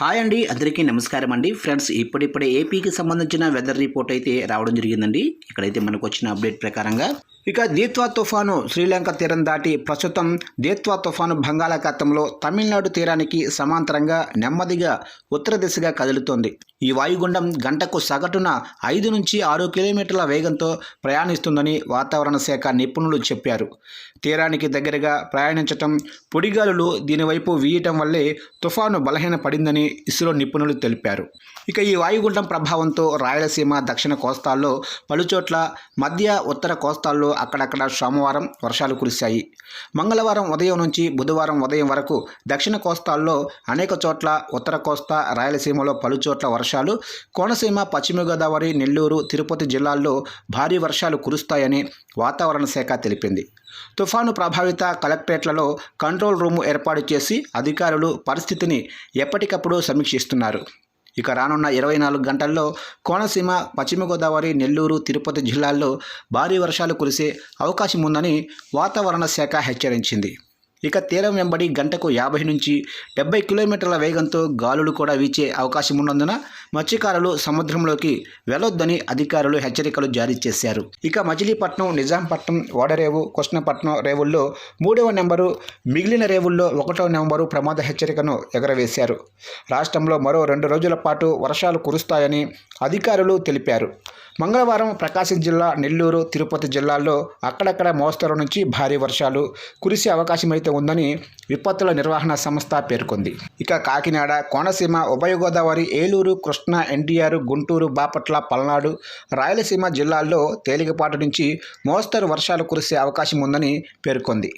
Hi అండి అందరికీ నమస్కారం అండి. ఫ్రెండ్స్ ఇప్పుడిప్పుడే ఏపీకి సంబంధించిన వెదర్ రిపోర్ట్ అయితే రావడం జరిగిందండి. ఇక్కడైతే మనకు వచ్చిన అప్డేట్ ప్రకారంగా ఇక దీత్వా తుఫాను శ్రీలంక తీరం దాటి ప్రస్తుతం దీత్వా తుఫాను బంగాళాఖాతంలో తమిళనాడు తీరానికి సమాంతరంగా నెమ్మదిగా ఉత్తర దిశగా కదులుతోంది. ఈ వాయుగుండం గంటకు సగటున ఐదు నుంచి ఆరు కిలోమీటర్ల వేగంతో ప్రయాణిస్తుందని వాతావరణ శాఖ నిపుణులు చెప్పారు. తీరానికి దగ్గరగా ప్రయాణించటం పొడిగాలులు దీనివైపు వీయటం వల్లే తుఫాను బలహీన పడిందని ఇస్రో నిపుణులు తెలిపారు. ఇక ఈ వాయుగుండం ప్రభావంతో రాయలసీమ దక్షిణ కోస్తాల్లో పలుచోట్ల మధ్య ఉత్తర కోస్తాల్లో అక్కడక్కడ సోమవారం వర్షాలు కురిశాయి. మంగళవారం ఉదయం నుంచి బుధవారం ఉదయం వరకు దక్షిణ కోస్తాల్లో అనేక చోట్ల ఉత్తర కోస్తా రాయలసీమలో పలుచోట్ల వర్షాలు కోనసీమ పశ్చిమ గోదావరి నెల్లూరు తిరుపతి జిల్లాల్లో భారీ వర్షాలు కురుస్తాయని వాతావరణ శాఖ తెలిపింది. తుఫాను ప్రభావిత కలెక్టరేట్లలో కంట్రోల్ రూము ఏర్పాటు చేసి అధికారులు పరిస్థితిని ఎప్పటికప్పుడు సమీక్షిస్తున్నారు. ఇక రానున్న ఇరవై నాలుగు గంటల్లో కోనసీమ పశ్చిమ గోదావరి నెల్లూరు తిరుపతి జిల్లాల్లో భారీ వర్షాలు కురిసే అవకాశం ఉందని వాతావరణ శాఖ హెచ్చరించింది. ఇక తీరం వెంబడి గంటకు యాభై నుంచి డెబ్బై కిలోమీటర్ల వేగంతో గాలులు కూడా వీచే అవకాశం ఉన్నందున మత్స్యకారులు సముద్రంలోకి వెళ్ళొద్దని అధికారులు హెచ్చరికలు జారీ చేశారు. ఇక మచిలీపట్నం నిజాంపట్నం ఓడరేవు కృష్ణపట్నం రేవుల్లో మూడవ నెంబరు మిగిలిన రేవుల్లో ఒకటో నెంబరు ప్రమాద హెచ్చరికను ఎగరవేశారు. రాష్ట్రంలో మరో రెండు రోజుల పాటు వర్షాలు కురుస్తాయని అధికారులు తెలిపారు. మంగళవారం ప్రకాశం జిల్లా నెల్లూరు తిరుపతి జిల్లాల్లో అక్కడక్కడ మోస్తరు నుంచి భారీ వర్షాలు కురిసే అవకాశమైతే ఉందని విపత్తుల నిర్వహణ సంస్థ పేర్కొంది. ఇక కాకినాడ కోనసీమ ఉభయ గోదావరి ఏలూరు కృష్ణా ఎన్టీఆర్ గుంటూరు బాపట్ల పల్నాడు రాయలసీమ జిల్లాల్లో తేలికపాటి నుంచి మోస్తరు వర్షాలు కురిసే అవకాశం ఉందని పేర్కొంది.